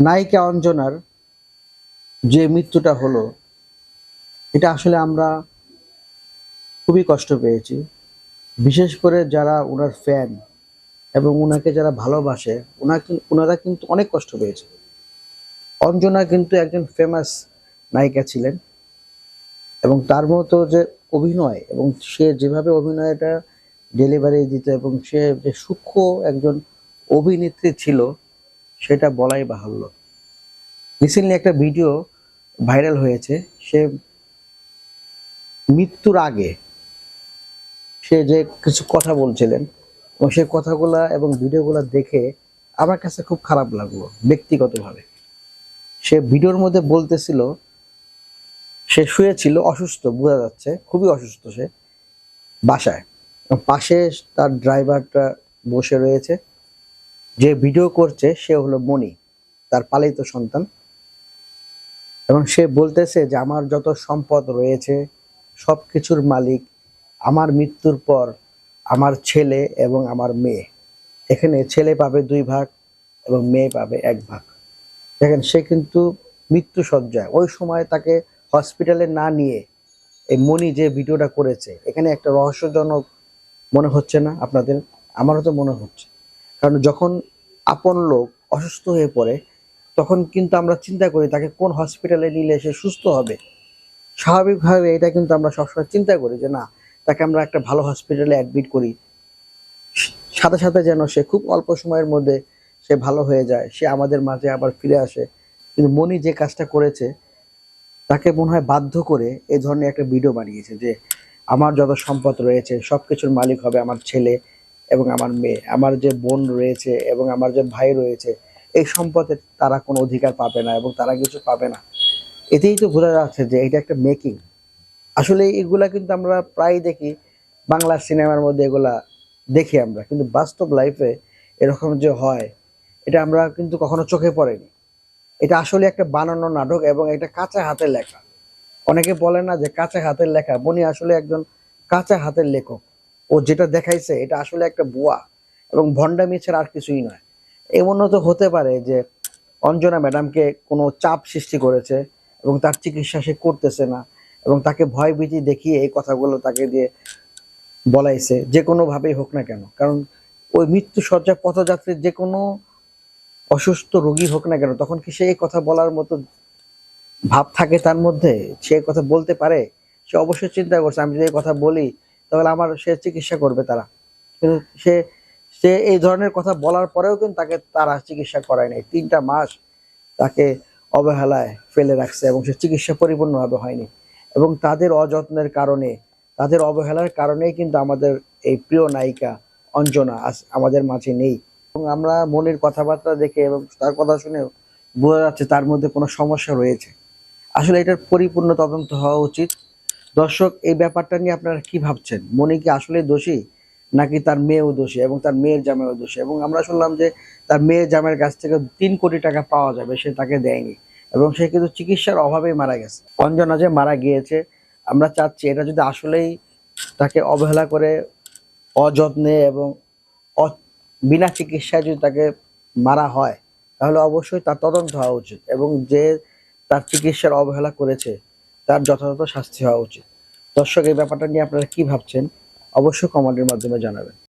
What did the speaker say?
নায়িকা অঞ্জনার যে মৃত্যুটা হলো, এটা আসলে আমরা খুবই কষ্ট পেয়েছি। বিশেষ করে যারা ওনার ফ্যান এবং ওনাকে যারা ভালোবাসে ওনাকে ওনারা কিন্তু অনেক কষ্ট পেয়েছে। অঞ্জনা কিন্তু একজন ফেমাস নায়িকা ছিলেন এবং তার মতো যে অভিনয় এবং সে যেভাবে অভিনয়টা ডেলিভারি দিত এবং সে যে সূক্ষ্ম একজন অভিনেত্রী ছিল সেটা বলাই বাহুল্য। রিসেন্টলি একটা ভিডিও ভাইরাল হয়েছে। সে মৃত্যুর আগে সে যে কিছু কথা বলছিলেন এবং সেই কথাগুলা এবং ভিডিওগুলো দেখে আমার কাছে খুব খারাপ লাগল ব্যক্তিগতভাবে। সে ভিডিওর মধ্যে বলতেছিল, সে শুয়েছিল অসুস্থ, বোঝা যাচ্ছে, খুবই অসুস্থ সে বাসায়। পাশে তার ড্রাইভারটা বসে রয়েছে। যে ভিডিও করছে সে হলো মণি, তার পালিত সন্তান। এবং সে বলতেছে যে, আমার যত সম্পদ রয়েছে সব কিছুর মালিক আমার মৃত্যুর পর আমার ছেলে এবং আমার মেয়ে। এখানে ছেলে পাবে দুই ভাগ এবং মেয়ে পাবে এক ভাগ। দেখেন, সে কিন্তু মৃত্যু সজ্জায় ওই সময় তাকে হসপিটালে না নিয়ে এই মনি যে ভিডিওটা করেছে, এখানে একটা রহস্যজনক মনে হচ্ছে না আপনাদের? আমারও তো মনে হচ্ছে। কারণ যখন আপন লোক অসুস্থ হয়ে পড়ে, তখন কিন্তু আমরা চিন্তা করি তাকে কোন হসপিটালে নিলে সে সুস্থ হবে। স্বাভাবিকভাবে এটা কিন্তু আমরা সবসময় চিন্তা করি যে না, তাকে আমরা একটা ভালো হসপিটালে অ্যাডমিট করি। সাথে সাথে যেন সে খুব অল্প সময়ের মধ্যে সে ভালো হয়ে যায়, সে আমাদের মাঝে আবার ফিরে আসে। কিন্তু মনি যে কাজটা করেছে, তাকে মনে হয় বাধ্য করে এ ধরনের একটা ভিডিও বানিয়েছে যে, আমার যত সম্পদ রয়েছে সব কিছুর মালিক হবে আমার ছেলে। এবং আমার মেয়ে, আমার যে বোন রয়েছে এবং আমার যে ভাই রয়েছে, এই সম্পদে তারা কোনো অধিকার পাবে না এবং তারা কিছু পাবে না। এতেই তো বোঝা যাচ্ছে যে এটা একটা মেকিং আসলে এগুলা কিন্তু আমরা প্রায় দেখি, বাংলা সিনেমার মধ্যে এগুলা দেখি আমরা। কিন্তু বাস্তব লাইফে এরকম যে হয়, এটা আমরা কিন্তু কখনো চোখে পড়েনি। এটা আসলে একটা বানানো নাটক এবং এটা কাঁচা হাতের লেখা। অনেকে বলে না যে কাঁচা হাতের লেখা। বনি আসলে একজন কাঁচা হাতের লেখক। ও যেটা দেখাইছে, এটা আসলে একটা বুয়া এবং ভণ্ডামি ছাড়া আর কিছুই নয়। এমনও তো হতে পারে যে অঞ্জনা ম্যাডামকে কোনো চাপ সৃষ্টি করেছে এবং তার চিকিৎসা সে করতেছে না এবং তাকে ভয় ভীতি দেখিয়ে এই কথাগুলো তাকে দিয়ে বলাইছে, যে কোনোভাবেই হোক না কেন। কারণ ওই মৃত্যু সজ্জা পথযাত্রীর যে কোনো অসুস্থ রোগী হোক না কেন, তখন কি সে এই কথা বলার মতো ভাব থাকে তার মধ্যে? সে কথা বলতে পারে? সে অবশ্যই চিন্তা করছে, আমি যদি এই কথা বলি তাহলে আমার সে চিকিৎসা করবে তারা। কিন্তু সে সে এই ধরনের কথা বলার পরেও কিন্তু তাকে তারা চিকিৎসা করায় নাই। তিনটা মাস তাকে অবহেলায় ফেলে রাখছে এবং সে চিকিৎসা পরিপূর্ণভাবে হয়নি। এবং তাদের অযত্নের কারণে, তাদের অবহেলার কারণেই কিন্তু আমাদের এই প্রিয় নায়িকা অঞ্জনা আমাদের মাঝে নেই। এবং আমরা মনের কথাবার্তা দেখে এবং তার কথা শুনে বোঝা যাচ্ছে তার মধ্যে কোনো সমস্যা রয়েছে। আসলে এটার পরিপূর্ণ তদন্ত হওয়া উচিত। দর্শক, এই ব্যাপারটা নিয়ে আপনারা কি ভাবছেন? মনি কি আসলে দোষী? নাকি তার মেয়েও দোষী এবং তার মেয়ের জামাইও দোষী? এবং আমরা শুনলাম যে তার মেয়ের জামাইয়ের কাছ থেকে তিন কোটি টাকা পাওয়া যাবে, সে তাকে দেয়নি এবং সে কিন্তু চিকিৎসার অভাবেই মারা গেছে। অঞ্জনা যে মারা গিয়েছে, আমরা চাচ্ছি এটা যদি আসলেই তাকে অবহেলা করে অযত্নে এবং বিনা চিকিৎসায় যদি তাকে মারা হয়, তাহলে অবশ্যই তার তদন্ত হওয়া উচিত এবং যে তার চিকিৎসার অবহেলা করেছে তার যথাযথ শাস্তি হওয়া উচিত। দর্শক, এই ব্যাপারটা নিয়ে আপনারা কি ভাবছেন? অবশ্যই কমেন্টের মাধ্যমে জানাবেন।